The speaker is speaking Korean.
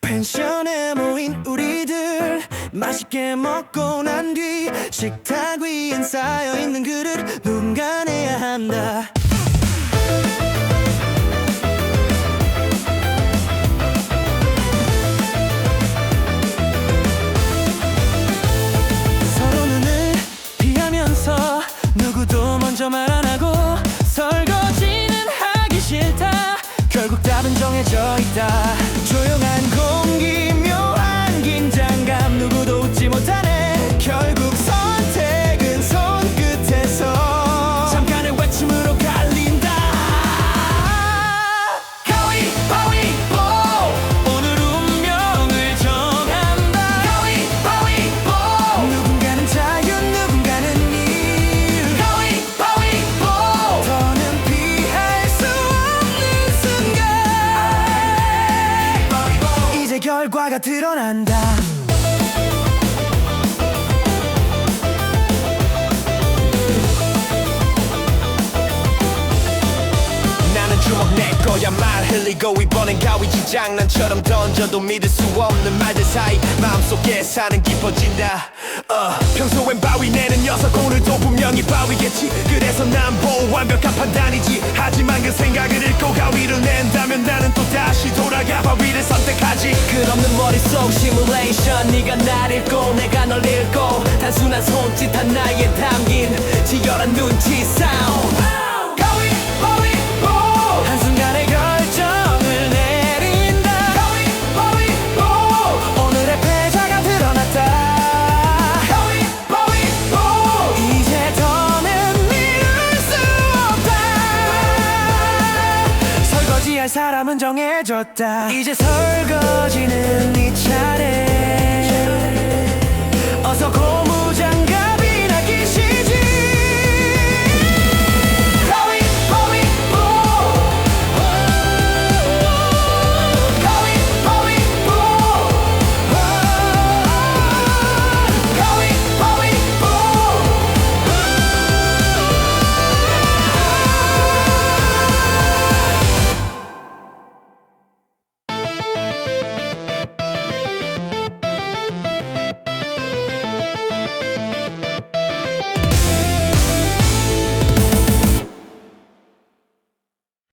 펜션에 모인 우리들. 맛있게 먹고 난 뒤 식탁 위엔 쌓여있는 그릇 누군가 내야 한다. 서로 눈을 피하면서 누구도 먼저 말 안 하고 설거지는 하기 싫다. 결국 답은 정해져 있다 결과가 드러난다. 말 흘리고 이번엔 가위지 장난처럼 던져도 믿을 수 없는 말들 사이 마음속에 사는 깊어진다. 어, 평소엔 바위 내는 녀석 오늘도 분명히 바위겠지. 그래서 난뭐 완벽한 판단이지. 하지만 없는 머릿속 시뮬레이션 네가 날 읽고 내가 널 읽고 단순한 손짓 하나에 담긴 치열한 눈치 싸움 사람은 정해졌다. 이제 설거지는 잊